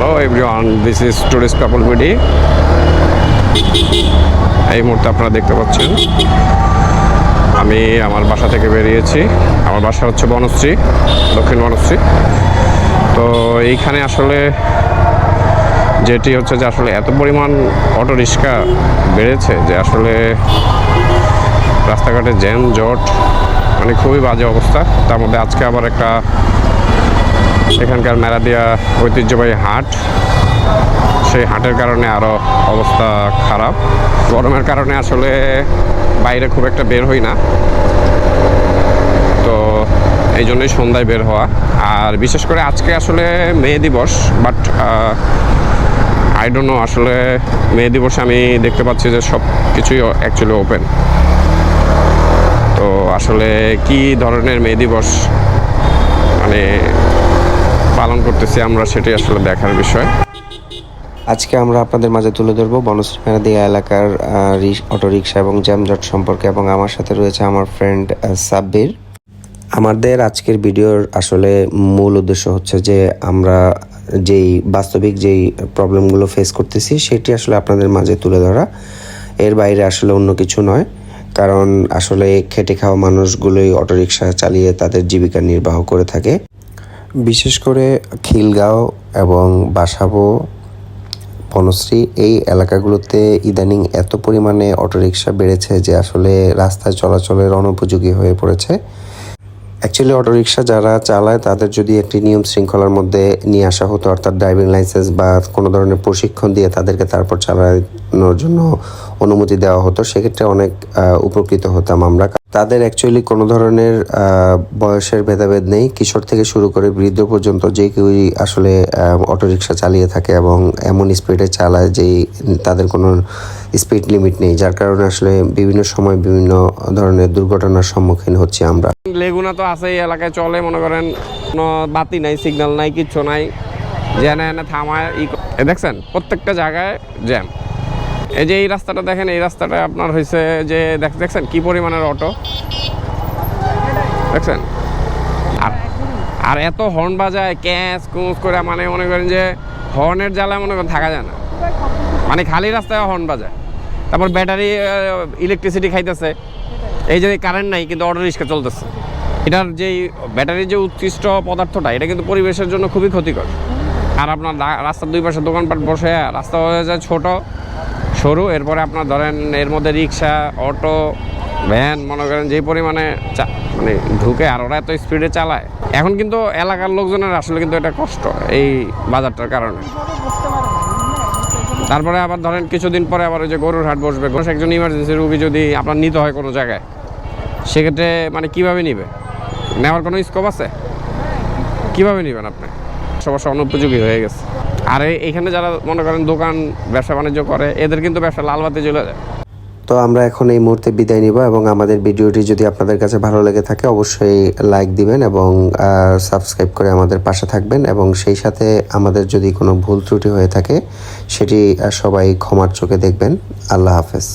Hello everyone this is tourist couple BD এই মুহূর্তে আপনারা দেখতে পাচ্ছেন, আমি আমার বাসা থেকে বেরিয়েছি। আমার বাসা হচ্ছে বনশ্রী, দক্ষিণ বনশ্রী। তো এইখানে আসলে যেটি হচ্ছে যে আসলে এত পরিমাণ অটো রিক্সা বেড়েছে যে আসলে রাস্তাঘাটে জ্যাম, জট মানে খুবই বাজে অবস্থা। তার মধ্যে আজকে আবার একটা এখানকার মেরাদিয়া ঐতিহ্যবাহী হাট। সেই হাটের কারণে আরও অবস্থা খারাপ। গরমের কারণে আসলে বাইরে খুব একটা বের হই না। তো এই জন্যই সন্ধ্যায় বের হওয়া। আর বিশেষ করে আজকে আসলে মে দিবস বাট আই ডোন্ট নো আসলে মে দিবসে আমি দেখতে পাচ্ছি যে সব কিছুই অ্যাকচুয়ালি ওপেন তো আসলে কি ধরনের মে দিবস? মানে পালন করতেছি আমরা, সেটাই আসলে দেখার বিষয়। আজকে আমরা আপনাদের মাঝে তুলে ধরবো বনশ্রী মেরাদিয়া এলাকার অটোরিকশা এবং জ্যামজট সম্পর্কে এবং আমার সাথে রয়েছে আমার ফ্রেন্ড সাব্বির। আমাদের আজকের ভিডিওর আসলে মূল উদ্দেশ্য হচ্ছে যে আমরা যেই বাস্তবিক যেই প্রবলেমগুলো ফেস করতেছি, সেটি আসলে আপনাদের মাঝে তুলে ধরা। এর বাইরে আসলে অন্য কিছু নয়, কারণ আসলে খেটে খাওয়া মানুষগুলোই অটোরিকশা চালিয়ে তাদের জীবিকা নির্বাহ করে থাকে। বিশেষ করে খিলগাঁও এবং বাসাবো, বনশ্রী এই এলাকাগুলোতে ইদানিং এত পরিমাণে অটোরিকশা বেড়েছে যে আসলে রাস্তায় চলাচলের অনুপযোগী হয়ে পড়েছে। অ্যাকচুয়ালি অটোরিকশা যারা চালায়, তাদের যদি একটি নিয়ম শৃঙ্খলার মধ্যে নিয়ে আসা হতো, অর্থাৎ ড্রাইভিং লাইসেন্স বা কোনো ধরনের প্রশিক্ষণ দিয়ে তাদেরকে তারপর চালানোর জন্য অনুমতি দেওয়া হতো, সেক্ষেত্রে অনেক উপকৃত হতাম আমরা। তাদের অ্যাকচুয়ালি কোনো ধরনের বয়সের ভেদাভেদ নেই। কিশোর থেকে শুরু করে বৃদ্ধ পর্যন্ত যে কেউই আসলে অটোরিকশা চালিয়ে থাকে এবং এমন স্পিডে চালায় যে তাদের কোনো স্পিড লিমিট নেই, যার কারণে আসলে বিভিন্ন সময় বিভিন্ন ধরনের দুর্ঘটনার সম্মুখীন হচ্ছি আমরা। লেগুনা তো আছে এই এলাকায় চলে, মনে করেন, কোনো বাতি নাই সিগন্যাল নাই, কিচ্ছু নাই। জেনে এনে থামায় দেখছেন, প্রত্যেকটা জায়গায় জ্যাম এই যে এই রাস্তাটা দেখেন, এই রাস্তাটা আপনার হয়েছে যে দেখ- দেখছেন কি পরিমাণের অটো? দেখছেন? আর আর এত হর্ন বাজায় ক্যাশ কুচ করে মানে মনে করেন যে হর্নের জ্বালায় মনে করেন থাকা যায় না। মানে খালি রাস্তায় হর্ন বাজায়। তারপর ব্যাটারি ইলেকট্রিসিটি খাইতেছে। এই যে কারেন্ট নাই, কিন্তু অটো রিক্সা চলতেছে। এটার যেই ব্যাটারির যে উৎকৃষ্ট পদার্থটা, এটা কিন্তু পরিবেশের জন্য খুবই ক্ষতিকর। আর আপনার রাস্তার দুই পাশে দোকানপাট বসে, রাস্তা হয়ে যায় ছোট। সরু এরপরে আপনার ধরেন এর মধ্যে রিক্সা, অটো, ভ্যান, মনে করেন যে পরিমাণে মানে ঢুকে আর ওরা এত স্পিডে চালায়। এখন কিন্তু এলাকার লোকজনের আসলে কিন্তু এটা কষ্ট এই বাজারটার কারণে। তারপরে আবার ধরেন কিছুদিন পরে আবার ওই যে গরুর হাট বসবে, কোনো একজন ইমার্জেন্সি রুগী যদি আপনার নিতে হয় কোনো জায়গায়, সেক্ষেত্রে মানে কীভাবে নিবে? নেওয়ার কোনো স্কোপ আছে? কীভাবে নেবেন আপনি? সমস্যা অনুপযোগী হয়ে গেছে। আর এখানে যারা মনে করেন দোকান, ব্যবসা বাণিজ্য করে, এদের কিন্তু ব্যবসা লালবাতে চলে যায়। তো আমরা এখন এই মুহূর্তে বিদায় নিব এবং আমাদের ভিডিওটি যদি আপনাদের কাছে ভালো লেগে থাকে, অবশ্যই লাইক দিবেন এবং সাবস্ক্রাইব করে আমাদের পাশে থাকবেন এবং সেই সাথে আমাদের যদি কোনো ভুল ত্রুটি হয়ে থাকে, সেটি সবাই ক্ষমার চোখে দেখবেন। আল্লাহ হাফেজ।